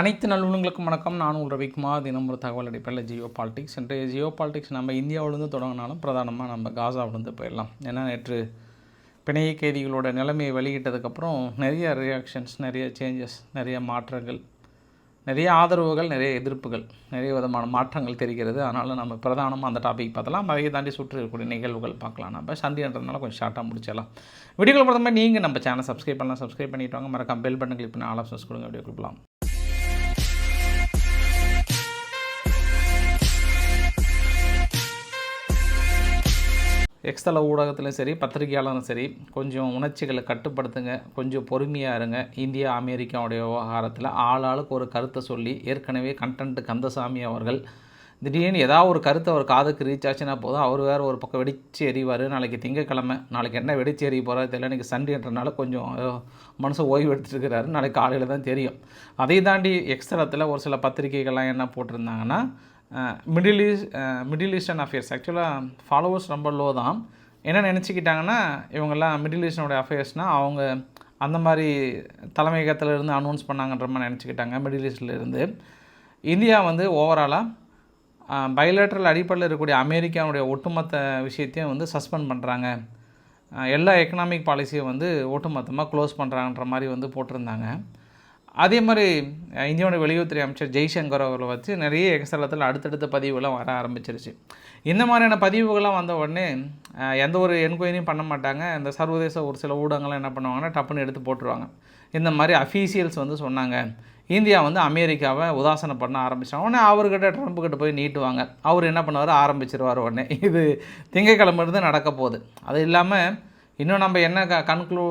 அனைத்து நல்லுணங்களுக்கும் வணக்கம். நான் உங்கள் ரவிக்குமார். தினம் ஒரு தகவல் அடிப்படையில் ஜியோ பாலிடிக்ஸ். இன்றைய ஜியோ பாலிடிக்ஸ் நம்ம இந்தியாவிலேருந்து தொடங்கினாலும் பிரதானமாக நம்ம காசாவிலேருந்து போயிடலாம். ஏன்னா நேற்று பிணைய கைதிகளோட நிலைமையை வெளியிட்டதுக்கப்புறம் நிறைய ரியாக்ஷன்ஸ் நிறைய சேஞ்சஸ் நிறைய மாற்றங்கள் நிறைய ஆதரவுகள் நிறைய எதிர்ப்புகள் நிறைய விதமான மாற்றங்கள் தெரிகிறது. அதனால் நம்ம பிரதானமாக அந்த டாபிக் பார்த்தலாம் அதையை தாண்டி சுற்றி இருக்கக்கூடிய நிகழ்வுகள் பார்க்கலாம். நம்ம சந்தின்றதுனால கொஞ்சம் ஷார்ட்டாக முடிச்சிடலாம். வீடியோக்கள் பார்த்தோம்னா நீங்கள் நம்ம சேனல் சப்ஸ்கிரைப் பண்ணலாம். சப்ஸ்கிரைப் பண்ணிவிட்டு வாங்க. மறக்காம பெல் பட்டன் கிளிக் பண்ணி ஆல் ஆப்ஷன்ஸ் கொடுங்க. வீடியோ கொடுக்கலாம் எக்ஸ்தல ஊடகத்திலும் சரி பத்திரிகையாளரும் சரி கொஞ்சம் உணர்ச்சிகளை கட்டுப்படுத்துங்க கொஞ்சம் பொறுமையாக இருங்க. இந்தியா அமெரிக்காவுடைய விவகாரத்தில் ஆளாளுக்கு ஒரு கருத்தை சொல்லி ஏற்கனவே கண்டன்ட் கந்தசாமி அவர்கள் திடீர்னு ஏதாவது ஒரு கருத்தை அவர் காதுக்கு ரீச் ஆச்சுன்னா போதும் அவர் வேறு ஒரு பக்கம் வெடிச்சு எறிவார். நாளைக்கு திங்கக்கிழமை நாளைக்கு என்ன வெடிச்சு எறிய போகிறாரு தெரியல இன்றைக்கி சண்டேன்றனால கொஞ்சம் மனசை ஓய்வு எடுத்துட்டு நாளைக்கு காலையில் தான் தெரியும். அதை தாண்டி எக்ஸ்தலத்தில் ஒரு சில பத்திரிகைகள்லாம் என்ன போட்டிருந்தாங்கன்னா Middle East Middle Eastern affairs. ஆக்சுவலாக ஃபாலோவர்ஸ் ரொம்ப லோ தான். என்ன நினச்சிக்கிட்டாங்கன்னா இவங்கெல்லாம் மிடில் ஈஸ்டனுடைய அஃபேர்ஸ்னால் அவங்க அந்த மாதிரி தலைமையகத்தில் இருந்து அனௌன்ஸ் பண்ணாங்கன்ற மாதிரி நினச்சிக்கிட்டாங்க மிடில் ஈஸ்ட்லேருந்து. இந்தியா வந்து ஓவராலாக பைலேட்ரல் அடிப்படையில் இருக்கக்கூடிய அமெரிக்காவுடைய ஒட்டுமொத்த விஷயத்தையும் வந்து சஸ்பெண்ட் பண்ணுறாங்க எல்லா எக்கனாமிக் பாலிசியும் வந்து ஒட்டுமொத்தமாக க்ளோஸ் பண்ணுறாங்கன்ற மாதிரி வந்து போட்டிருந்தாங்க. அதே மாதிரி இந்தியாவோட வெளியுறவுத்துறை அமைச்சர் ஜெய்சங்கர் அவர்களை வச்சு நிறைய எக்ஸ்தலத்தில் அடுத்தடுத்த பதிவுகள்லாம் வர ஆரம்பிச்சிருச்சு. இந்த மாதிரியான பதிவுகள்லாம் வந்த உடனே எந்த ஒரு என்கொயரியும் பண்ண மாட்டாங்க. இந்த சர்வதேச ஒரு சில ஊடகங்கள்லாம் என்ன பண்ணுவாங்கன்னா டப்புன்னு எடுத்து போட்டுருவாங்க. இந்த மாதிரி அஃபீஷியல்ஸ் வந்து சொன்னாங்க. இந்தியா வந்து அமெரிக்காவை உதாசனம் பண்ண ஆரம்பித்தாங்க உடனே அவர்கிட்ட ட்ரம்ப் போய் நீட்டுவாங்க. அவர் என்ன பண்ணுவார்? ஆரம்பிச்சிருவார் உடனே. இது திங்கக்கிழமை இருந்து நடக்க போகுது. அது இல்லாமல் இன்னும் நம்ம என்ன க கன்க்ளூ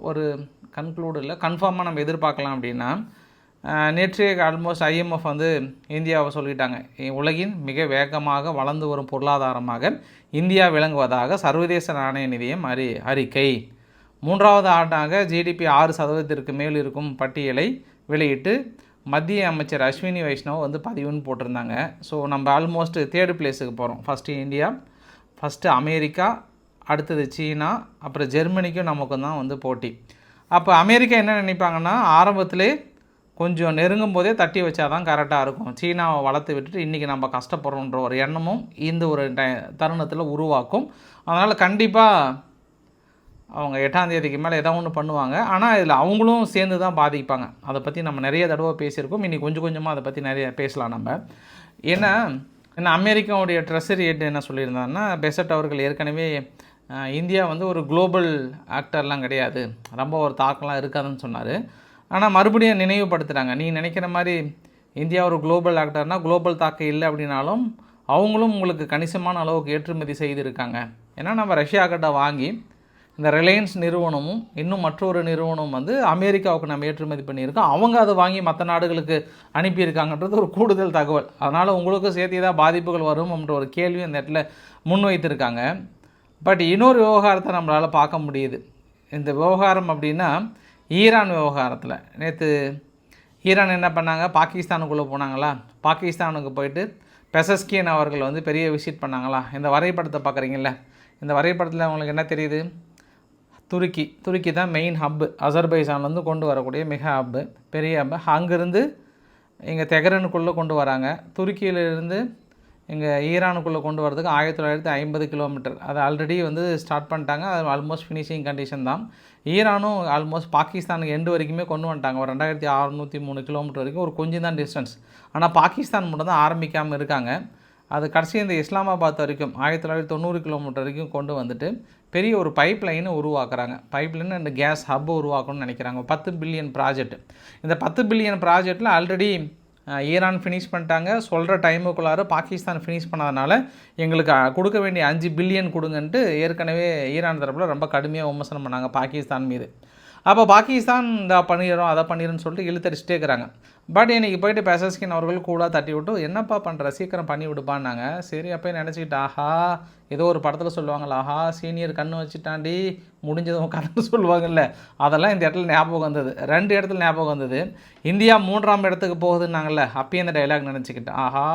ஒரு கன்க்ளூடு இல்லை கன்ஃபார்மாக நம்ம எதிர்பார்க்கலாம் அப்படின்னா நேற்று ஆல்மோஸ்ட் ஐஎம்எஃப் வந்து இந்தியாவை சொல்லிட்டாங்க. உலகின் மிக வேகமாக வளர்ந்து வரும் பொருளாதாரமாக இந்தியா விளங்குவதாக சர்வதேச நாணய நிதியம் அறி அறிக்கை. மூன்றாவது ஆண்டாக ஜிடிபி ஆறு சதவீதத்திற்கு மேல் இருக்கும் பட்டியலை வெளியிட்டு மத்திய அமைச்சர் அஸ்வினி வைஷ்ணவ் வந்து பதிவுன்னு போட்டிருந்தாங்க. ஸோ நம்ம ஆல்மோஸ்ட் தேர்டு பிளேஸுக்கு போகிறோம் ஃபஸ்ட்டு இந்தியா ஃபஸ்ட்டு அமெரிக்கா அடுத்தது சீனா அப்புறம் ஜெர்மனிக்கும் நமக்கும் தான் வந்து போட்டி. அப்போ அமெரிக்கா என்ன நினைப்பாங்கன்னா ஆரம்பத்திலே கொஞ்சம் நெருங்கும் போதே தட்டி வச்சா தான் கரெக்டாக இருக்கும். சீனாவை வளர்த்து விட்டுட்டு இன்றைக்கி நம்ம கஷ்டப்படுறோன்ற ஒரு எண்ணமும் இந்த ஒரு டை- தருணத்தில் உருவாக்கும். அதனால் கண்டிப்பாக அவங்க எட்டாம் தேதிக்கு மேலே ஏதோ ஒன்று பண்ணுவாங்க. ஆனால் இதில் அவங்களும் சேர்ந்து தான் பாதிப்பாங்க. அதை பற்றி நம்ம நிறைய தடவை பேசியிருக்கோம். இன்னைக்கு கொஞ்சம் கொஞ்சமாக அதை பற்றி நிறைய பேசலாம் நம்ம. ஏன்னா ஏன்னா அமெரிக்காவுடைய ட்ரெஸரி என்ன சொல்லியிருந்தாங்கன்னா பெசட் அவர்கள் ஏற்கனவே இந்தியா வந்து ஒரு குளோபல் ஆக்டர்லாம் கிடையாது. ரொம்ப ஒரு தாக்கம்லாம் இருக்காதுன்னு சொன்னார். ஆனால் மறுபடியும் நினைவுபடுத்துகிறாங்க நீ நினைக்கிற மாதிரி இந்தியா ஒரு குளோபல் ஆக்டர்னால் குளோபல் தாக்கம் இல்லை அப்படின்னாலும் அவங்களும் உங்களுக்கு கணிசமான அளவுக்கு ஏற்றுமதி செய்திருக்காங்க. ஏன்னா நம்ம ரஷ்யா கிட்ட வாங்கி இந்த ரிலையன்ஸ் நிறுவனமும் இன்னும் மற்றொரு நிறுவனம் வந்து அமெரிக்காவுக்கு நம்ம ஏற்றுமதி பண்ணியிருக்கோம். அவங்க அதை வாங்கி மற்ற நாடுகளுக்கு அனுப்பியிருக்காங்கன்றது ஒரு கூடுதல் தகவல். அதனால் உங்களுக்கும் சேர்த்து ஏதாவது பாதிப்புகள் வரும் என்ற ஒரு கேள்வி அந்த இடத்துல முன்வைத்திருக்காங்க. பட் இன்னொரு விவகாரத்தை நம்மளால் பார்க்க முடியுது. இந்த விவகாரம் அப்படின்னா ஈரான் விவகாரத்தில். நேற்று ஈரான் என்ன பண்ணாங்க? பாகிஸ்தானுக்குள்ளே போனாங்களா? பாகிஸ்தானுக்கு போயிட்டு பெசஸ்கியன் அவர்கள் வந்து பெரிய விசிட் பண்ணாங்களா? இந்த வரைபடத்தை பார்க்குறீங்கள இந்த வரைபடத்தில் அவங்களுக்கு என்ன தெரியுது? துருக்கி. துருக்கி தான் மெயின் ஹப்பு அசர்பைசான்லேருந்து கொண்டு வரக்கூடிய மிக ஹப்பு பெரிய ஹப்பு அங்கேருந்து இங்கே தெஹரனுக்குள்ளே கொண்டு வராங்க. துருக்கியிலிருந்து இங்கே ஈரானுக்குள்ளே கொண்டு வரதுக்கு ஆயிரத்தி தொள்ளாயிரத்தி ஐம்பது கிலோமீட்டர் அது ஆல்ரெடி வந்து ஸ்டார்ட் பண்ணிட்டாங்க. அது ஆல்மோஸ்ட் ஃபினிஷிங் கண்டிஷன் தான். ஈரானும் ஆல்மோஸ்ட் பாகிஸ்தானுக்கு எண்டு வரைக்குமே கொண்டு வந்துட்டாங்க. ஒரு ரெண்டாயிரத்தி அறநூற்றி மூணு கிலோமீட்டர் வரைக்கும் ஒரு கொஞ்சம் தான் டிஸ்டன்ஸ் ஆனால் பாகிஸ்தான் மட்டும் தான் ஆரம்பிக்காமல் இருக்காங்க. அது கடைசி இந்த இஸ்லாமாபாத் வரைக்கும் ஆயிரத்தி தொள்ளாயிரத்தி தொண்ணூறு கிலோமீட்டர் வரைக்கும் கொண்டு வந்துட்டு பெரிய ஒரு பைப் லைனை உருவாக்குறாங்க. பைப் லைன் இந்த கேஸ் ஹப் உருவாக்கணும்னு நினைக்கிறாங்க. பத்து பில்லியன் ப்ராஜெக்ட் இந்த பத்து பில்லியன் ப்ராஜெக்டில் ஆல்ரெடி ஈரான் ஃபினிஷ் பண்ணிட்டாங்க. சொல்கிற டைமுக்குள்ளார பாகிஸ்தான் ஃபினிஷ் பண்ணதுனால எங்களுக்கு கொடுக்க வேண்டிய அஞ்சு பில்லியன் கொடுங்கன்ட்டு ஏற்கனவே ஈரான் தரப்பில் ரொம்ப கடுமையாக விமர்சனம் பண்ணாங்க பாகிஸ்தான் மீது. அப்போ பாகிஸ்தான் இந்த பண்ணிடுறோம் அதை பண்ணிடுறோம்னு சொல்லிட்டு இழுத்தடிச்சிட்டே இருக்கிறாங்க. பட் இன்றைக்கி போயிட்டு பேசஸ்கின் அவர்கள் கூட தட்டி விட்டு என்னப்பா பண்ணுற சீக்கிரம் பண்ணி விடுப்பான்னாங்க. சரி அப்போ நினச்சிக்கிட்டு ஆஹா ஏதோ ஒரு படத்தில் சொல்லுவாங்கள்ல ஆஹா சீனியர் கண்ணு வச்சுட்டாண்டி முடிஞ்சதும் கண்ணு சொல்லுவாங்கல்ல. அதெல்லாம் இந்த இடத்துல ஞாபகம் வந்தது. ரெண்டு இடத்துல ஞாபகம் வந்தது. இந்தியா மூன்றாம் இடத்துக்கு போகுதுன்னாங்கல்ல. அப்பயும் அந்த டைலாக் நினச்சிக்கிட்டு ஆஹா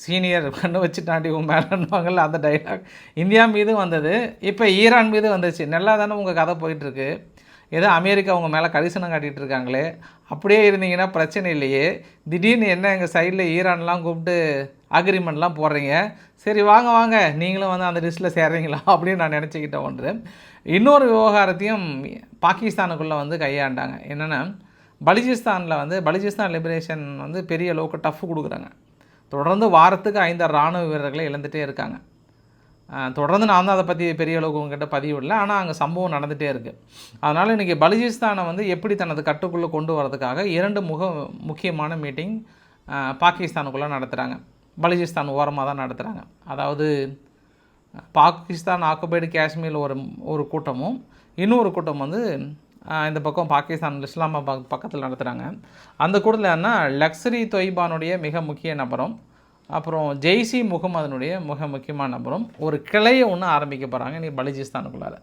சீனியர் கண்ணு வச்சுட்டாண்டி உன் மேலேன்னுவாங்கல்ல. அந்த டைலாக் இந்தியா மீது வந்தது. இப்போ ஈரான் மீது வந்துச்சு நல்லா தானே உங்கள் கதை போயிட்டுருக்கு ஏதோ அமெரிக்கா உங்கள் மேலே கரிசனம் காட்டிகிட்டு இருக்காங்களே. அப்படியே இருந்தீங்கன்னா பிரச்சனை இல்லையே. திடீர்னு என்ன எங்கள் சைடில் ஈரான்லாம் கூப்பிட்டு அக்ரிமெண்ட்லாம் போடுறீங்க? சரி வாங்க வாங்க. நீங்களும் வந்து அந்த லிஸ்ட்டில் சேர்றீங்களா? அப்படின்னு நான் நினச்சிக்கிட்டேன் ஒன்று. இன்னொரு விவகாரத்தையும் பாகிஸ்தானுக்குள்ளே வந்து கையாண்டாங்க. என்னென்னா பலுச்சிஸ்தானில் வந்து பலுச்சிஸ்தான் லிபரேஷன் வந்து பெரிய அளவுக்கு டஃப் கொடுக்குறாங்க. தொடர்ந்து வாரத்துக்கு ஐந்தாறு இராணுவ வீரர்களை இழந்துகிட்டே இருக்காங்க. தொடர்ந்து நான் தான் அதை பற்றி பெரிய அளவுக்கு உங்ககிட்ட பதிவு இல்லை. ஆனால் அங்கே சம்பவம் நடந்துகிட்டே இருக்குது அதனால் இன்றைக்கி பலுஜிஸ்தானை வந்து எப்படி தனது கட்டுக்குள்ளே கொண்டு வரதுக்காக இரண்டு முக முக்கியமான மீட்டிங் பாகிஸ்தானுக்குள்ளே நடத்துகிறாங்க பலுஜிஸ்தான் ஓரமாக தான் நடத்துகிறாங்க அதாவது பாகிஸ்தான் ஆக்குபைடு காஷ்மீரில் ஒரு ஒரு கூட்டமும் இன்னொரு கூட்டம் வந்து இந்த பக்கம் பாகிஸ்தான் இஸ்லாமாபாத் பக்கத்தில் நடத்துகிறாங்க அந்த கூட்டத்தில் என்ன லக்ஸரி தொய்பானுடைய மிக முக்கிய நபரும் அப்புறம் ஜெய்சி முகமதனுடைய மிக முக்கியமான நபரும் ஒரு கிளையை ஒன்று ஆரம்பிக்க போகிறாங்க இன்றைக்கி பலிஜிஸ்தானுக்குள்ளார.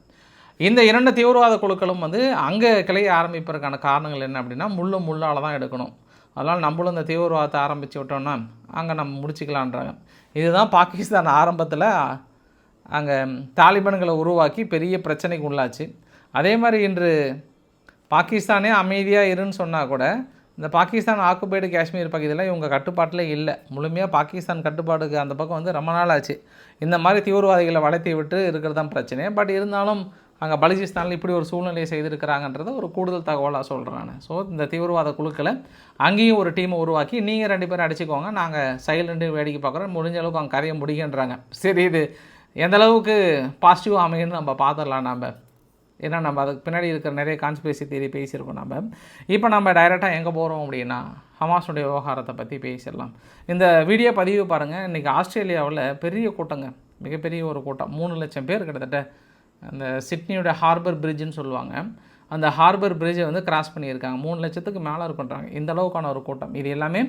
இந்த இரண்டு தீவிரவாத குழுக்களும் வந்து அங்கே கிளையை ஆரம்பிப்பதற்கான காரணங்கள் என்ன அப்படின்னா முள்ளு முள்ளால் தான் எடுக்கணும். அதனால் நம்மளும் இந்த தீவிரவாதத்தை ஆரம்பித்து விட்டோம்னா அங்கே நம்ம முடிச்சுக்கலான்றாங்க. இதுதான் பாகிஸ்தான் ஆரம்பத்தில் அங்கே தாலிபான்களை உருவாக்கி பெரிய பிரச்சனைக்கு உள்ளாச்சு. அதே மாதிரி இன்று பாகிஸ்தானே அமைதியாக இருன்னு சொன்னால் கூட இந்த பாகிஸ்தான் ஆக்குபைடு காஷ்மீர் பகுதியில் இவங்க கட்டுப்பாட்டில் இல்லை. முழுமையாக பாகிஸ்தான் கட்டுப்பாடுக்கு அந்த பக்கம் வந்து ரொம்ப நாள் ஆச்சு. இந்த மாதிரி தீவிரவாதிகளை வளர்த்தி விட்டு இருக்கிறது தான் பிரச்சனை. பட் இருந்தாலும் அங்கே பலுச்சிஸ்தானில் இப்படி ஒரு சூழ்நிலையை செய்திருக்கிறாங்கன்றத ஒரு கூடுதல் தகவலாக சொல்கிறேன் நான். ஸோ இந்த தீவிரவாத குழுக்களை அங்கேயும் ஒரு டீமை உருவாக்கி நீங்கள் ரெண்டு பேரும் அடிச்சுக்கோங்க நாங்கள் சைலண்ட்டு வேடிக்கை பார்க்குறோம். முடிஞ்ச அளவுக்கு அங்கே கரையை முடிக்கின்றாங்க சரி இது எந்தளவுக்கு பாசிட்டிவாக அமையுன்னு நம்ம பார்த்துடலாம் நம்ம ஏன்னா நம்ம அதுக்கு பின்னாடி இருக்கிற நிறைய கான்ஸ்பிரசி தேதி பேசியிருக்கோம் நம்ம. இப்போ நம்ம டைரெக்டாக எங்கே போகிறோம் அப்படின்னா ஹமாஸுடைய விவகாரத்தை பற்றி பேசிடலாம். இந்த வீடியோ பதிவு பாருங்கள் இன்றைக்கி ஆஸ்திரேலியாவில் பெரிய கூட்டங்க. மிகப்பெரிய ஒரு கூட்டம். மூணு லட்சம் பேர் கிட்டத்தட்ட அந்த சிட்னியோட ஹார்பர் பிரிட்ஜுன்னு சொல்லுவாங்க. அந்த ஹார்பர் பிரிட்ஜை வந்து கிராஸ் பண்ணியிருக்காங்க. மூணு லட்சத்துக்கு மேலே இருக்குன்றாங்க. இந்த அளவுக்கான ஒரு கூட்டம். இது எல்லாமே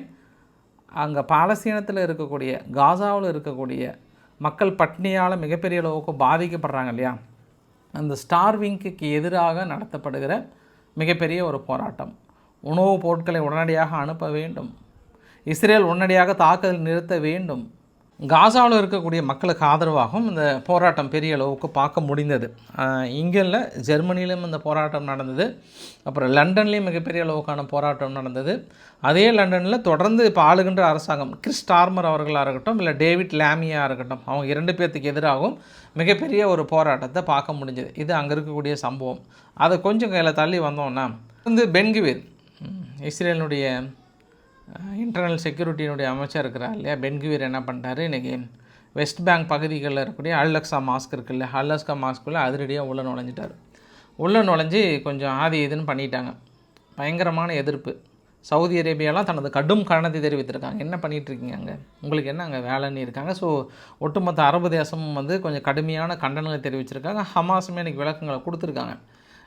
அங்கே பாலஸ்தீனத்தில் இருக்கக்கூடிய காசாவில் இருக்கக்கூடிய மக்கள் பட்னியால் மிகப்பெரிய அளவுக்கு பாதிக்கப்படுறாங்க இல்லையா? அந்த ஸ்டார்விங்க்கு எதிராக நடத்தப்படுகிற மிகப்பெரிய ஒரு போராட்டம். உணவுப் பொருட்களை உடனடியாக அனுப்ப வேண்டும். இஸ்ரேல் உடனடியாக தாக்குதல் நிறுத்த வேண்டும். காசாவில் இருக்கக்கூடிய மக்களுக்கு ஆதரவாகவும் இந்த போராட்டம் பெரிய அளவுக்கு பார்க்க முடிந்தது. இங்கே இல்லை ஜெர்மனியிலும் இந்த போராட்டம் நடந்தது. அப்புறம் லண்டன்லேயும் மிகப்பெரிய அளவுக்கான போராட்டம் நடந்தது. அதே லண்டனில் தொடர்ந்து இப்போ ஆளுகின்ற அரசாங்கம் கிறிஸ் டார்மர் அவர்களாக இருக்கட்டும் இல்லை டேவிட் லேமியாக இருக்கட்டும் அவங்க இரண்டு பேர்த்துக்கு எதிராகவும் மிகப்பெரிய ஒரு போராட்டத்தை பார்க்க முடிஞ்சது. இது அங்கே இருக்கக்கூடிய சம்பவம். அதை கொஞ்சம் கையில் தள்ளி வந்தோம்னா வந்து பென்குவீர் இஸ்ரேலினுடைய இன்டர்னல் செக்யூரிட்டியினுடைய அமைச்சர் இருக்கிறார் இல்லையா? பென்குவீர் என்ன பண்ணிட்டாரு இன்றைக்கி வெஸ்ட் பேங்க் பகுதிகளில் இருக்கக்கூடிய அல்லக்ஸா மாஸ்க் இருக்குல்ல இல்லையா? அல்லக்ஸா மாஸ்க்குள்ளே அதிரடியாக உள்ளே நுழைஞ்சிட்டார். உள்ளே நுழைஞ்சி கொஞ்சம் ஆதி இதுன்னு பண்ணிட்டாங்க. பயங்கரமான எதிர்ப்பு. சவுதி அரேபியாலாம் தனது கடும் கரணத்தை தெரிவித்திருக்காங்க. என்ன பண்ணிகிட்ருக்கீங்க அங்கே? உங்களுக்கு என்ன அங்கே வேலைன்னு இருக்காங்க? ஸோ ஒட்டுமொத்த அரபு தேசமும் வந்து கொஞ்சம் கடுமையான கண்டனங்களை தெரிவிச்சிருக்காங்க. ஹமாஸுமே இன்றைக்கி விளக்கங்களை கொடுத்துருக்காங்க.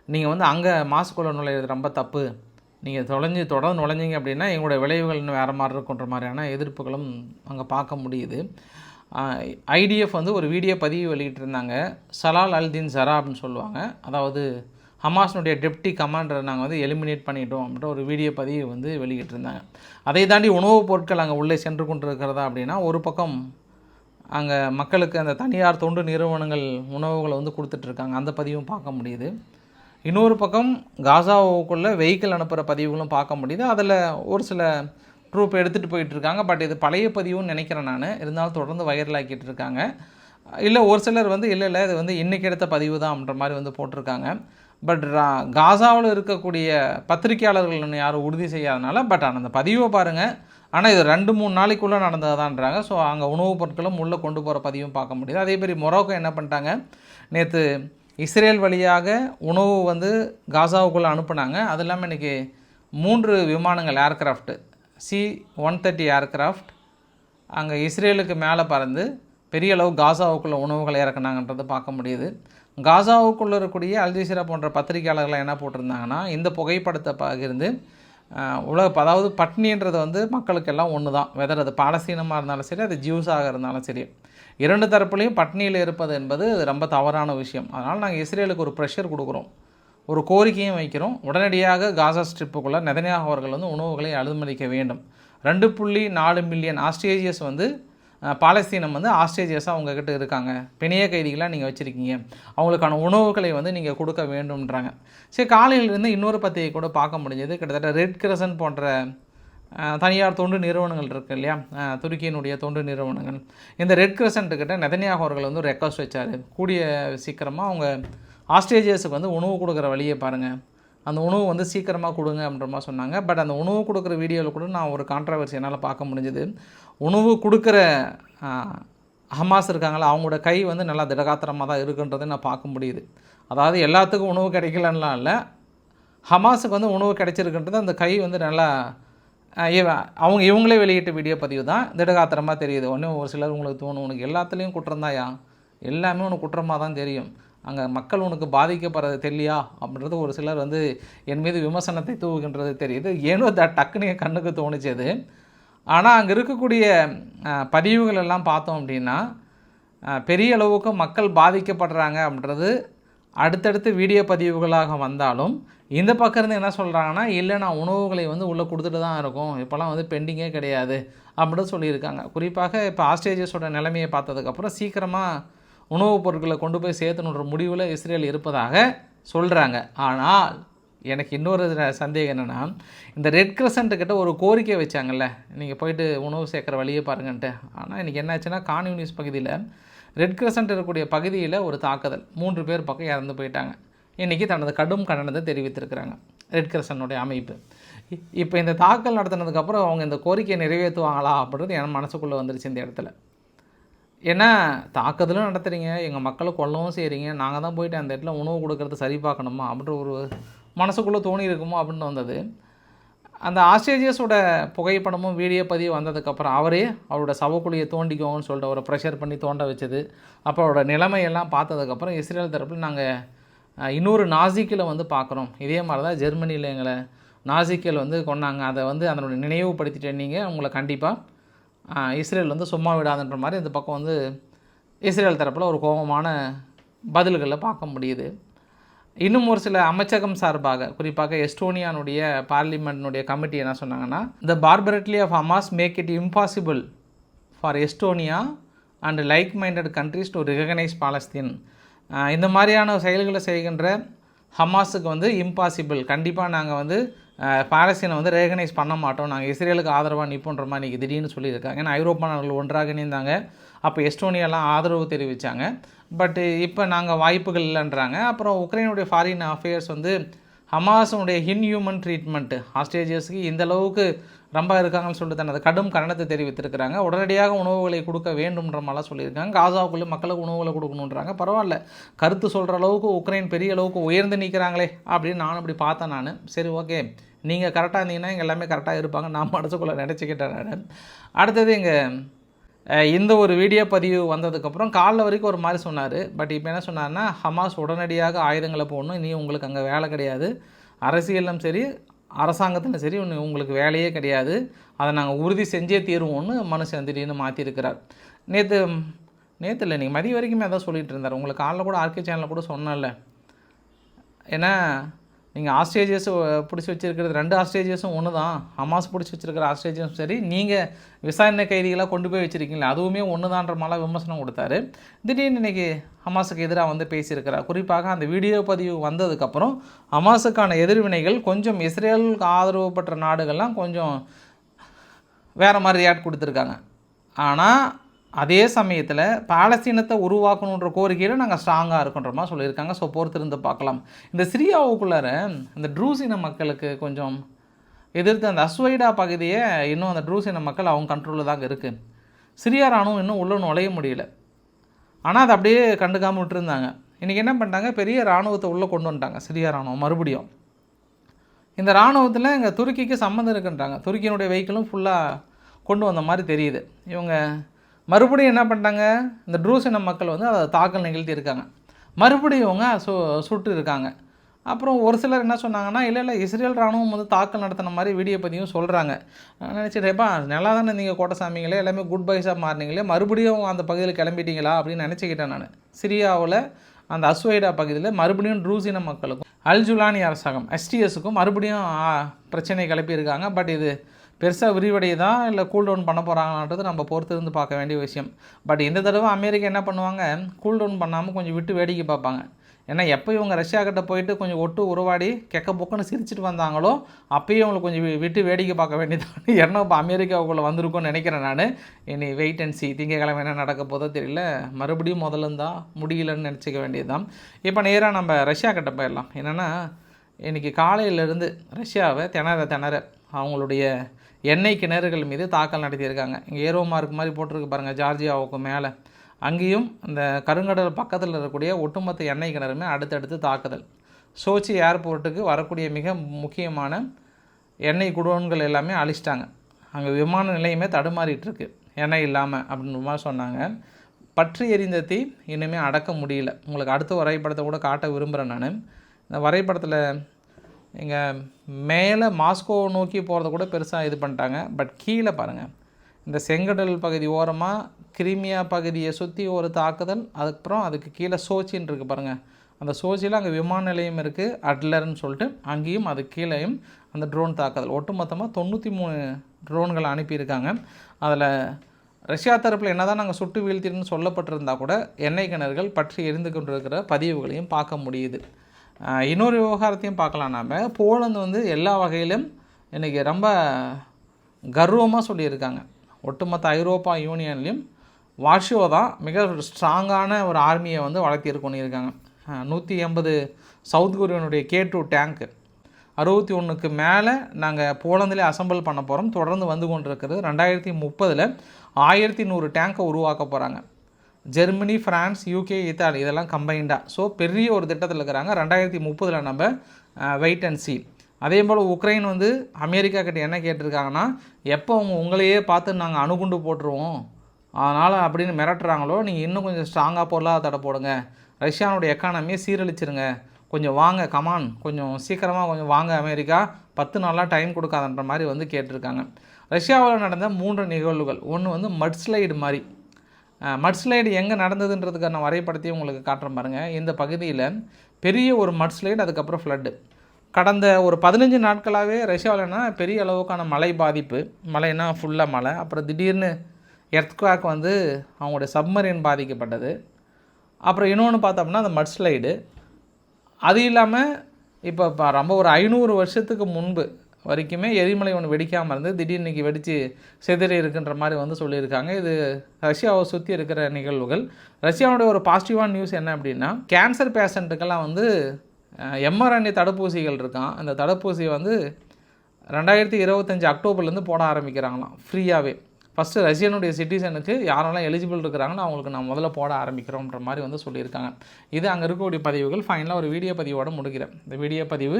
நீங்கள் வந்து அங்கே மாசுக்குள்ள நுழையிறது ரொம்ப தப்பு. நீங்கள் தொலைஞ்சு தொடர்ந்து நுழைஞ்சிங்க அப்படின்னா எங்களுடைய விளைவுகள் இன்னும் வேறு மாதிரி இருக்குன்ற மாதிரியான எதிர்ப்புகளும் அங்கே பார்க்க முடியுது. ஐடிஎஃப் வந்து ஒரு வீடியோ பதிவு வெளியிட்டிருந்தாங்க. சலால் அல்தீன் ஜரா அப்படின்னு சொல்லுவாங்க. அதாவது ஹமாஸினுடைய டெப்டி கமாண்டரை நாங்கள் வந்து எலிமினேட் பண்ணிட்டோம் அப்படின்ற ஒரு வீடியோ பதிவு வந்து வெளியிட்டிருந்தாங்க. அதை தாண்டி உணவுப் பொருட்கள் அங்கே உள்ளே சென்று கொண்டு இருக்கிறதா அப்படின்னா ஒரு பக்கம் அங்கே மக்களுக்கு அந்த தனியார் தொண்டு நிறுவனங்கள் உணவுகளை வந்து கொடுத்துட்ருக்காங்க அந்த பதிவும் பார்க்க முடியுது. இன்னொரு பக்கம் காசாவுக்குள்ளே வெஹிக்கிள் அனுப்புகிற பதிவுகளும் பார்க்க முடியுது. அதில் ஒரு சில ட்ரூப் எடுத்துகிட்டு போயிட்டுருக்காங்க பட் இது பழைய பதிவுன்னு நினைக்கிறேன் நான். இருந்தாலும் தொடர்ந்து வைரலாக்கிட்டு இருக்காங்க. இல்லை ஒரு சிலர் வந்து இல்லை இல்லை இது வந்து இன்றைக்கி எடுத்த பதிவு தான் அப்படின்ற மாதிரி வந்து போட்டிருக்காங்க. பட் காசாவில் இருக்கக்கூடிய பத்திரிகையாளர்கள் இன்னும் யாரும் உறுதி செய்யாதனால பட் அந்த பதிவை பாருங்கள் ஆனால் இது ரெண்டு மூணு நாளைக்குள்ளே நடந்ததான்றாங்க. ஸோ அங்கே உணவுப் பொருட்களும் உள்ளே கொண்டு போகிற பதிவும் பார்க்க முடியுது. அதே மாதிரி மொரோக்கோ என்ன பண்ணிட்டாங்க? நேற்று இஸ்ரேல் வழியாக உணவு வந்து காசாவுக்குள்ளே அனுப்புனாங்க. அது இல்லாமல் இன்றைக்கி மூன்று விமானங்கள் aircraft C one thirty aircraft அங்கே இஸ்ரேலுக்கு மேலே பறந்து பெரிய அளவு காசாவுக்குள்ளே உணவுகளை இறக்குனாங்கன்றதை பார்க்க முடியுது. காசாவுக்குள்ளே இருக்கக்கூடிய அல்ஜீசிரா போன்ற பத்திரிகையாளர்கள் என்ன போட்டிருந்தாங்கன்னா இந்த புகைப்படத்தை பகிர்ந்து உலக அதாவது பட்னின்றது வந்து மக்களுக்கெல்லாம் ஒன்று தான் வெதர் அது பாலஸ்தீனமாக இருந்தாலும் சரி அது ஜியூஸாக இருந்தாலும் சரி. இரண்டு தரப்புலையும் பட்னியில் இருப்பது என்பது ரொம்ப தவறான விஷயம். அதனால் நாங்கள் இஸ்ரேலுக்கு ஒரு ப்ரெஷர் கொடுக்குறோம். ஒரு கோரிக்கையும் வைக்கிறோம். உடனடியாக காசா ஸ்ட்ரிப்புக்குள்ளே நெதனியாக அவர்கள் வந்து உணவுகளை அனுமதிக்க வேண்டும். ரெண்டு புள்ளி நாலு மில்லியன் ஆஸ்ட்ரேஜியஸ் வந்து பாலஸ்தீனம் வந்து ஆஸ்ட்ரேஜியஸாக அவங்கக்கிட்ட இருக்காங்க. பிணைய கைதிகளாக நீங்கள் வச்சுருக்கீங்க. அவங்களுக்கான உணவுகளை வந்து நீங்கள் கொடுக்க வேண்டும்ன்றாங்க. சரி காலையிலேருந்து இன்னொரு பத்திரிகை கூட பார்க்க முடிஞ்சது. கிட்டத்தட்ட ரெட் கிரசன் போன்ற தனியார் தொண்டு நிறுவனங்கள் இருக்குது இல்லையா? துருக்கியினுடைய தொண்டு நிறுவனங்கள். இந்த ரெட் கிரசன்ட்டுக்கிட்ட நெதனியாக அவர்கள் வந்து ரெக்வஸ்ட் வச்சார். கூடிய சீக்கிரமாக அவங்க ஆஸ்ட்ரேலியஸுக்கு வந்து உணவு கொடுக்குற வழியை பாருங்கள் அந்த உணவு வந்து சீக்கிரமாக கொடுங்க அப்படின்ற மாதிரி சொன்னாங்க. பட் அந்த உணவு கொடுக்குற வீடியோவில் கூட நான் ஒரு கான்ட்ரவர்சி என்னால் பார்க்க முடிஞ்சது. உணவு கொடுக்குற ஹமாஸ் இருக்காங்களா அவங்களோட கை வந்து நல்லா திடகாத்திரமாக தான் இருக்குன்றதை நான் பார்க்க முடியுது. அதாவது எல்லாத்துக்கும் உணவு கிடைக்கலன்னா இல்லை. ஹமாஸுக்கு வந்து உணவு கிடைச்சிருக்குன்றது அந்த கை வந்து நல்லா அவங்க இவங்களே வெளியிட்ட வீடியோ பதிவு தான். திடகாத்திரமாக தெரியுது. ஒன்றும் ஒரு சிலர் உங்களுக்கு தோணும். உனக்கு எல்லாத்துலேயும் குற்றம்தாயா எல்லாமே உனக்கு குற்றமாக தான் தெரியும். அங்கே மக்கள் உனக்கு பாதிக்கப்படுறது தெரியலையா? அப்படின்றது ஒரு சிலர் வந்து என் மீது விமர்சனத்தை தூவுகின்றது தெரியுது. ஏனோ த டக்குன்னு என் கண்ணுக்கு தோணுச்சது. ஆனால் அங்கே இருக்கக்கூடிய பதிவுகள் எல்லாம் பார்த்தோம் அப்படின்னா பெரிய அளவுக்கு மக்கள் பாதிக்கப்படுறாங்க அப்படின்றது அடுத்தடுத்து வீடியோ பதிவுகளாக வந்தாலும் இந்த பக்கம் இருந்து என்ன சொல்கிறாங்கன்னா இல்லை நான் உணவுகளை வந்து உள்ளே கொடுத்துட்டு தான் இருக்கும். இப்போல்லாம் வந்து பெண்டிங்கே கிடையாது அப்படின்னு சொல்லியிருக்காங்க. குறிப்பாக இப்போ ஆஸ்ட்ரேலியஸோட நிலைமையை பார்த்ததுக்கப்புறம் சீக்கிரமாக உணவுப் பொருட்களை கொண்டு போய் சேர்த்தணுன்ற முடிவில் இஸ்ரேல் இருப்பதாக சொல்கிறாங்க ஆனால் எனக்கு இன்னொரு சந்தேகம் என்னென்னா இந்த ரெட் கிரசன்ட் கிட்ட ஒரு கோரிக்கை வச்சாங்கல்ல நீங்கள் போயிட்டு உணவு சேர்க்குற வழியை பாருங்கன்ட்டு. ஆனால் இன்றைக்கி என்னாச்சுன்னா கான்யூனிஸ் பகுதியில் ரெட் கிரசன்ட் இருக்கக்கூடிய பகுதியில் ஒரு தாக்குதல். மூன்று பேர் பக்கம் இறந்து போயிட்டாங்க. இன்றைக்கி தனது கடும் கண்டனத்தை தெரிவித்திருக்கிறாங்க. ரெட் கிரசனுடைய அமைப்பு. இப்போ இந்த தாக்கல் நடத்தினதுக்கப்புறம் அவங்க இந்த கோரிக்கையை நிறைவேற்றுவாங்களா அப்படின்றது என் மனசுக்குள்ளே வந்துருச்சு இந்த இடத்துல. ஏன்னா தாக்குதலும் நடத்துகிறீங்க எங்கள் மக்களை கொல்லவும் செய்கிறீங்க நாங்கள் தான் போயிட்டு அந்த இடத்துல உணவு கொடுக்கறது சரி பார்க்கணுமா அப்படின்ற ஒரு மனசுக்குள்ளே தோணி இருக்குமோ அப்படின்னு வந்தது. அந்த ஆஸ்ட்ரேலியஸோட புகைப்படமும் வீடியோ பதிவு வந்ததுக்கப்புறம் அவரே அவரோட சவக்குழியை தோண்டிக்கோங்கன்னு சொல்லிட்டு அவரை ப்ரெஷர் பண்ணி தோண்ட வச்சது. அப்போ அவரோட நிலைமையெல்லாம் பார்த்ததுக்கப்புறம் இஸ்ரேல் தரப்பில் நாங்கள் இன்னொரு நாசிக்கில் வந்து பார்க்குறோம். இதே மாதிரி தான் ஜெர்மனியில் எங்களை நாசிக்கில் வந்து கொண்டாங்க அதை வந்து அதனோட நினைவுபடுத்திட்டு நீங்கள் உங்களை கண்டிப்பாக இஸ்ரேல் வந்து சும்மா விடாதுன்ற மாதிரி இந்த பக்கம் வந்து இஸ்ரேல் தரப்பில் ஒரு கோபமான பதில்களை பார்க்க முடியுது. இன்னும் ஒரு சில அமைச்சகம் சார்பாக குறிப்பாக எஸ்டோனியானுடைய பார்லிமெண்ட்னுடைய கமிட்டி என்ன சொன்னாங்கன்னா the barbarity of Hamas make it impossible for Estonia and like minded countries to recognise Palestine இந்த மாதிரியான செயல்களை செய்கின்ற ஹமாஸுக்கு வந்து இம்பாசிபிள் கண்டிப்பாக நாங்கள் வந்து பாலஸ்தீனை வந்து ரெகனைஸ் பண்ண மாட்டோம். நாங்கள் இஸ்ரேலுக்கு ஆதரவாக நிற்போன்ற மாதிரி இன்றைக்கி திடீர்னு சொல்லியிருக்காங்க. ஏன்னா ஐரோப்பா நாடுகள் ஒன்றாக இணைந்தாங்க. அப்போ எஸ்டோனியாலாம் ஆதரவு தெரிவித்தாங்க பட்டு இப்போ நாங்கள் வாய்ப்புகள் இல்லைன்றாங்க. அப்புறம் உக்ரைனுடைய ஃபாரின் அஃபேர்ஸ் வந்து ஹமாஸுடைய இன்ஹியூமன் ட்ரீட்மெண்ட் ஹாஸ்டேஜஸ்க்கு இந்த அளவுக்கு ரொம்ப இருக்காங்கன்னு சொல்லிட்டு தனது கடும் கண்டனத்தை தெரிவித்திருக்கிறாங்க. உடனடியாக உணவுகளை கொடுக்க வேண்டும்ன்ற மாதிரிலாம் சொல்லியிருக்காங்க. காசாவுக்குள்ளே மக்களுக்கு உணவுகளை கொடுக்கணுன்றாங்க. பரவாயில்ல. கருத்து சொல்கிற அளவுக்கு உக்ரைன் பெரிய அளவுக்கு உயர்ந்து நிற்கிறாங்களே அப்படின்னு நானும் அப்படி பார்த்தேன் நான். சரி ஓகே. நீங்கள் கரெக்டாக இருந்தீங்கன்னா இங்கே எல்லாமே கரெக்டாக இருப்பாங்க நான் மனசுக்குள்ளே நினச்சிக்கிட்டேன் நான். அடுத்தது இங்கே இந்த ஒரு வீடியோ பதிவு வந்ததுக்கப்புறம் காலைல வரைக்கும் ஒரு மாதிரி சொன்னார். பட் இப்போ என்ன சொன்னார்னா ஹமாஸ் உடனடியாக ஆயுதங்களை போடணும். இனி உங்களுக்கு அங்கே வேலை கிடையாது. அரசியலும் சரி அரசாங்கத்திலும் சரி ஒன்று உங்களுக்கு வேலையே கிடையாது. அதை நாங்கள் உறுதி செஞ்சே தீருவோம்னு மனுஷன் திடீர்னு மாற்றிருக்கிறார் நேற்று நேற்று இல்லை நீங்கள் மதிய வரைக்குமே அதான் சொல்லிகிட்டு இருந்தார். உங்களுக்கு காலைல கூட ஆர்கே சேனலில் கூட சொன்னல ஏன்னா நீங்கள் ஆஸ்ட்ரேஜியஸ் பிடிச்சி வச்சிருக்கிறது ரெண்டு ஆஸ்ட்ரேஜியஸும் ஒன்று தான் ஹமாஸ் பிடிச்சி வச்சிருக்கிற ஆஸ்ட்ரேஜியஸும் சரி நீங்கள் விசாரணை கைதிகளாக கொண்டு போய் வச்சுருக்கீங்களா அதுவுமே ஒன்று தான்ற மாதிரிலாம் விமர்சனம் கொடுத்தாரு. திடீர்னு இன்னைக்கு ஹமாஸுக்கு எதிராக வந்து பேசியிருக்கிறார். குறிப்பாக அந்த வீடியோ பதிவு வந்ததுக்கப்புறம் ஹமாஸுக்கான எதிர்வினைகள் கொஞ்சம் இஸ்ரேலுக்கு ஆதரவு பெற்ற நாடுகள்லாம் கொஞ்சம் வேறு மாதிரி ரியாக்ட் கொடுத்துருக்காங்க. ஆனால் அதே சமயத்தில் பாலஸ்தீனத்தை உருவாக்கணுன்ற கோரிக்கையில் நாங்கள் ஸ்ட்ராங்காக இருக்கின்ற மாதிரி சொல்லியிருக்காங்க. ஸோ பொறுத்திருந்து பார்க்கலாம். இந்த சிரியாவுக்குள்ளார இந்த ட்ரூசின மக்களுக்கு கொஞ்சம் எதிர்த்து அந்த அஸ்வைடா பகுதியை இன்னும் அந்த ட்ரூசின மக்கள் அவங்க கண்ட்ரோலில் தாங்க இருக்குது சிரியா ராணுவம் இன்னும் உள்ள நுழைய முடியல. ஆனால் அதை அப்படியே கண்டுக்காமல் விட்டுருந்தாங்க. இன்றைக்கி என்ன பண்ணிட்டாங்க? பெரிய இராணுவத்தை உள்ளே கொண்டு வந்துட்டாங்க சிரியா ராணுவம் மறுபடியும். இந்த இராணுவத்தில் இங்கே துருக்கிக்கு சம்மந்தம் இருக்குன்றாங்க. துருக்கியினுடைய வெஹிக்கிளும் ஃபுல்லாக கொண்டு வந்த மாதிரி தெரியுது. இவங்க மறுபடியும் என்ன பண்ணிட்டாங்க? இந்த ட்ரூசின மக்கள் வந்து அதை தாக்கல் நிகழ்த்தி இருக்காங்க மறுபடியும் இவங்க சு சுட்டு இருக்காங்க அப்புறம் ஒரு சிலர் என்ன சொன்னாங்கன்னா இல்லை இல்லை இஸ்ரேல் ராணுவம் வந்து தாக்கல் நடத்தின மாதிரி வீடியோ பதிவும் சொல்கிறாங்க நினச்சிட்டேப்பா நல்லா தானே நீங்கள் கோட்டசாமிங்களே எல்லாமே குட் பைஸாக மாறினீங்களே மறுபடியும் அந்த பகுதியில் கிளம்பிட்டீங்களா? அப்படின்னு நினச்சிக்கிட்டேன் நான். சிரியாவில் அந்த அஸ்வைடா பகுதியில் மறுபடியும் ட்ரூசின மக்களுக்கும் அல்ஜுலானி அரசாங்கம் எஸ்டிஎஸுக்கும் மறுபடியும் பிரச்சனை கிளப்பியிருக்காங்க. பட் இது பெருசாக விரிவடையுதா இல்லை கூல் டவுன் பண்ண போகிறாங்களான்றது நம்ம பொறுத்து இருந்து பார்க்க வேண்டிய விஷயம். பட் இந்த தடவை அமெரிக்கா என்ன பண்ணுவாங்க? கூல் டவுன் பண்ணாமல் கொஞ்சம் விட்டு வேடிக்கை பார்ப்பாங்க. ஏன்னா எப்போ இவங்க ரஷ்யா கிட்ட போயிட்டு கொஞ்சம் ஒட்டு உருவாடி கெக்க பொக்குன்னு சிரிச்சிட்டு வந்தாங்களோ அப்பயும் அவங்களுக்கு கொஞ்சம் விட்டு வேடிக்கை பார்க்க வேண்டியதான் எண்ணம் இப்போ அமெரிக்காவுக்குள்ளே வந்திருக்கும்னு நினைக்கிறேன் நான். இனி வெயிட் அண்ட் சி திங்கக்கிழமை என்ன நடக்க போதோ தெரியல. மறுபடியும் முதல்ல இருந்தால் முடியலன்னு நினச்சிக்க வேண்டியதுதான். இப்போ நேராக நம்ம ரஷ்யா கிட்ட போயிடலாம். என்னென்னா இன்றைக்கி காலையிலேருந்து ரஷ்யாவை திணற திணற அவங்களுடைய எண்ணெய் கிணறுகள் மீது தாக்கல் நடத்தியிருக்காங்க. இங்கே ஏரோ மார்க் மாதிரி போட்டிருக்கு பாருங்கள் ஜார்ஜியாவுக்கு மேலே. அங்கேயும் இந்த கருங்கடல் பக்கத்தில் இருக்கக்கூடிய ஒட்டுமொத்த எண்ணெய் கிணறுமே அடுத்தடுத்து தாக்குதல். சோச்சி ஏர்போர்ட்டுக்கு வரக்கூடிய மிக முக்கியமான எண்ணெய் குடோன்கள் எல்லாமே அழிச்சிட்டாங்க. அங்கே விமான நிலையமே தடுமாறிட்டுருக்கு எண்ணெய் இல்லாமல் அப்படின்ற மாதிரி சொன்னாங்க. பற்றி எரிந்த தீ இன்னுமே அடக்க முடியல. உங்களுக்கு அடுத்த வரைபடத்தை கூட காட்ட விரும்புகிறேன் நான். இந்த வரைபடத்தில் இங்கே மேலே மாஸ்கோ நோக்கி போகிறத கூட பெருசாக இது பண்ணிட்டாங்க. பட் கீழே பாருங்கள் இந்த செங்கடல் பகுதி ஓரமாக கிரிமியா பகுதியை சுற்றி ஒரு தாக்குதல் அதுக்கப்புறம் அதுக்கு கீழே சோச்சின்னு இருக்குது பாருங்கள் அந்த சோச்சியில் அங்கே விமான நிலையம் இருக்குது அட்லர்னு சொல்லிட்டு. அங்கேயும் அது கீழேயும் அந்த ட்ரோன் தாக்குதல். ஒட்டுமொத்தமாக தொண்ணூற்றி மூணு ட்ரோன்களை அனுப்பியிருக்காங்க. அதில் ரஷ்யா தரப்பில் என்னதான் நாங்கள் சுட்டு வீழ்த்தின்னு சொல்லப்பட்டிருந்தா கூட எண்ணெய் கிணறுகள் பற்றி எரிந்து கொண்டிருக்கிற பதிவுகளையும் பார்க்க முடியுது. இன்னொரு விவகாரத்தையும் பார்க்கலாம் நாம். போலந்து வந்து எல்லா வகையிலும் இன்றைக்கி ரொம்ப கர்வமாக சொல்லியிருக்காங்க. ஒட்டுமொத்த ஐரோப்பா யூனியன்லேயும் வாஷியோ தான் மிக ஸ்ட்ராங்கான ஒரு ஆர்மியை வந்து வளர்த்திருக்கோன்னு இருக்காங்க நூற்றி எண்பது சவுத் கொரியனுடைய கே டூ டேங்க்கு அறுபத்தி ஒன்றுக்கு மேலே நாங்கள் போலந்திலே அசம்பிள் பண்ண போகிறோம் தொடர்ந்து வந்து கொண்டிருக்கிறது ரெண்டாயிரத்தி முப்பதில் ஆயிரத்தி நூறு டேங்கை உருவாக்க போகிறாங்க ஜெர்மனி ஃப்ரான்ஸ் யூகே இத்தாலி இதெல்லாம் கம்பைண்டாக ஸோ பெரிய ஒரு திட்டத்தில் இருக்கிறாங்க. ரெண்டாயிரத்தி முப்பதில் நம்ம வெயிட் அண்ட் சி அதே போல் உக்ரைன் வந்து அமெரிக்கா கிட்ட என்ன கேட்டிருக்காங்கன்னா எப்போ அவங்க உங்களையே பார்த்து நாங்கள் அணுகுண்டு போட்டுருவோம். அதனால் அப்படின்னு மிரட்டுறாங்களோ நீங்கள் இன்னும் கொஞ்சம் ஸ்ட்ராங்காக பொருளாதார தடை போடுங்க. ரஷ்யானுடைய எக்கானமியை சீரழிச்சிருங்க. கொஞ்சம் வாங்க கமான் கொஞ்சம் சீக்கிரமாக கொஞ்சம் வாங்க அமெரிக்கா. பத்து நாளாக டைம் கொடுக்காதன்ற மாதிரி வந்து கேட்டிருக்காங்க. ரஷ்யாவில் நடந்த மூன்று நிகழ்வுகள். ஒன்று வந்து மட்ஸ்லைடு மாதிரி. மட்ஸ்லைடு எங்கே நடந்ததுன்றதுக்கான வரைபடத்தையும் உங்களுக்கு காட்டுறேன் பாருங்கள் இந்த பகுதியில் பெரிய ஒரு மட்ஸ்லைடு அதுக்கப்புறம் ஃப்ளட்டு கடந்த ஒரு பதினஞ்சு நாட்களாகவே ரஷ்யாவில்னா பெரிய அளவுக்கான மழை பாதிப்பு. மழைனா ஃபுல்லாக மழை. அப்புறம் திடீர்னு எர்த்குவாக் வந்து அவங்களுடைய சப்மரீன் பாதிக்கப்பட்டது. அப்புறம் இன்னொன்று பார்த்தோம்னா அந்த மட்ஸ்லைடு அது இல்லாமல் இப்போ இப்போ ரொம்ப ஒரு ஐநூறு வருஷத்துக்கு முன்பு வரைக்குமே எரிமலை ஒன்று வெடிக்காமல் இருந்து திடீர்னு இன்னைக்கு வெடித்து சிதறி இருக்குன்ற மாதிரி வந்து சொல்லியிருக்காங்க. இது ரஷ்யாவை சுற்றி இருக்கிற நிகழ்வுகள். ரஷ்யாவுடைய ஒரு பாசிட்டிவான நியூஸ் என்ன அப்படின்னா கேன்சர் பேஷண்ட்டுக்கெல்லாம் வந்து எம்ஆர்என்ஏ தடுப்பூசிகள் இருக்கான் அந்த தடுப்பூசி வந்து ரெண்டாயிரத்தி இருபத்தஞ்சி அக்டோபர்லேருந்து போட ஆரம்பிக்கிறாங்களாம். ஃப்ரீயாகவே ஃபஸ்ட்டு ரஷ்யனுடைய சிட்டிசனுக்கு யாரெல்லாம் எலிஜிபிள் இருக்கிறாங்களோ அவங்களுக்கு நான் முதல்ல போட ஆரம்பிக்கிறோன்ற மாதிரி வந்து சொல்லியிருக்காங்க. இது அங்கே இருக்கக்கூடிய பதிவுகள். ஃபைனலாக ஒரு வீடியோ பதிவோடு முடிக்கிறேன். இந்த வீடியோ பதிவு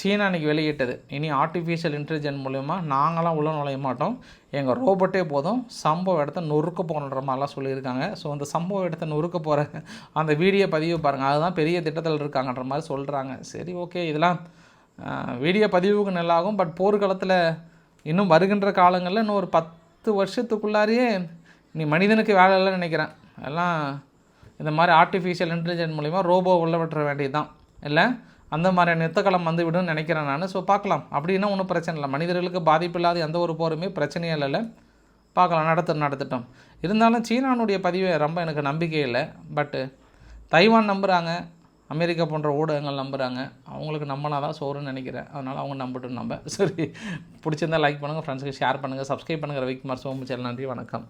சீனா அன்றைக்கி வெளியிட்டது. இனி ஆர்டிஃபிஷியல் இன்டெலிஜென்ட் மூலயமா நாங்களாம் உள்ள நுழைய மாட்டோம். எங்கள் ரோபோட்டே போதும். சம்பவ இடத்த நொறுக்க போகணுன்ற மாதிரிலாம் சொல்லியிருக்காங்க. ஸோ அந்த சம்பவ இடத்த நொறுக்க போகிற அந்த வீடியோ பதிவு பாருங்கள் அதுதான் பெரிய திட்டத்தில் இருக்காங்கன்ற மாதிரி சொல்கிறாங்க சரி ஓகே இதெல்லாம் வீடியோ பதிவுக்கு நல்லாகும். பட் போர்க்காலத்தில் இன்னும் வருகின்ற காலங்களில் இன்னும் ஒரு பத்து வருஷத்துக்குள்ளாரையே நீ மனிதனுக்கு வேலை இல்லைன்னு நினைக்கிறேன். எல்லாம் இந்த மாதிரி ஆர்டிஃபிஷியல் இன்டெலிஜென்ட் மூலிமா ரோபோ உள்ள விட்டுற வேண்டியது தான் இல்லை? அந்த மாதிரியான யுத்தக்காலம் வந்து விடும்னு நினைக்கிறேன் நான். ஸோ பார்க்கலாம். அப்படின்னா ஒன்றும் பிரச்சனை இல்லை. மனிதர்களுக்கு பாதிப்பு இல்லாத எந்த ஒரு போருமே பிரச்சனையே இல்லை பார்க்கலாம். நடத்த நடத்திட்டோம் இருந்தாலும் சீனானுடைய பதிவு ரொம்ப எனக்கு நம்பிக்கை இல்லை. பட்டு தைவான் நம்புகிறாங்க அமெரிக்கா போன்ற ஊடகங்கள் நம்புகிறாங்க அவங்களுக்கு நம்பினா தான் சோறுன்னு நினைக்கிறேன். அதனால் அவங்க நம்பட்டும் நம்ப சரி பிடிச்சிருந்தால் லைக் பண்ணுங்கள் ஃப்ரெண்ட்ஸுக்கு ஷேர் பண்ணுங்கள் சப்ஸ்கிரைப் பண்ணுங்கள் ரவிக்குமார் சோமு சேனல். நன்றி வணக்கம்.